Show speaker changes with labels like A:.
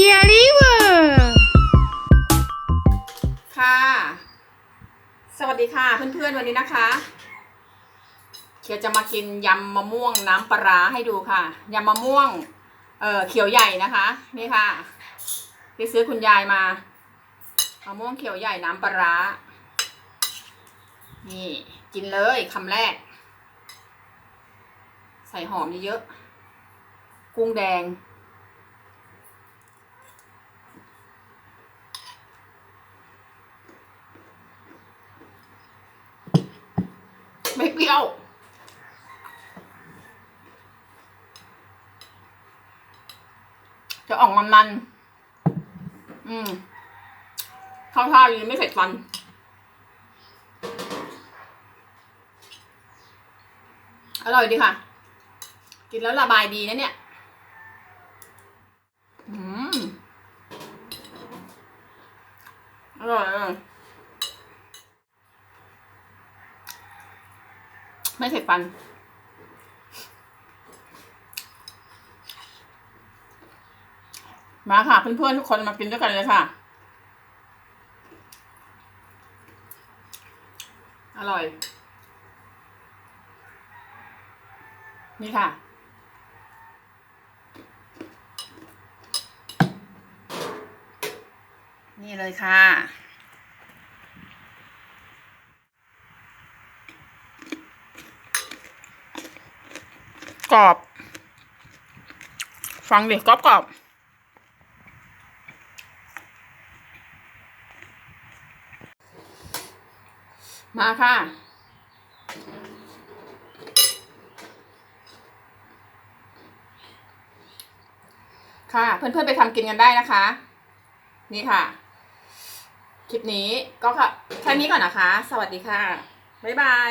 A: คียริเวอร์
B: ค่ะ สวัสดีค่ะเพื่อนๆวันนี้นะคะเขียวจะมากินยำมะม่วงน้ำปลาร้าให้ดูค่ะยำมะม่วงเอ่อเขียวใหญ่นะคะ นี่ค่ะที่ซื้อคุณยายมามะม่วงเขียวใหญ่น้ำปลาร้านี่กินเลยคำแรก ใส่หอมเยอะๆกุ้งแดง ไม่เปรี้ยว จะออกมันๆอืมข้าวท่าดีไม่เผ็ดฟันอร่อยดีค่ะ กินแล้วระบายดีนะเนี่ย อืม อร่อยอร่อย ไม่เผ็ดฟัน มาค่ะ เพื่อนๆทุกคนมากินด้วยกันเลยค่ะ อร่อย นี่ค่ะนี่เลยค่ะ กรอบ ฟังดิกรอบกรอบมาค่ะ ค่ะ เพื่อนๆไปทำกินกันได้นะคะ นี่ค่ะ คลิปนี้ก็ค่ะแค่นี้ก่อนนะคะ สวัสดีค่ะ บ๊ายบาย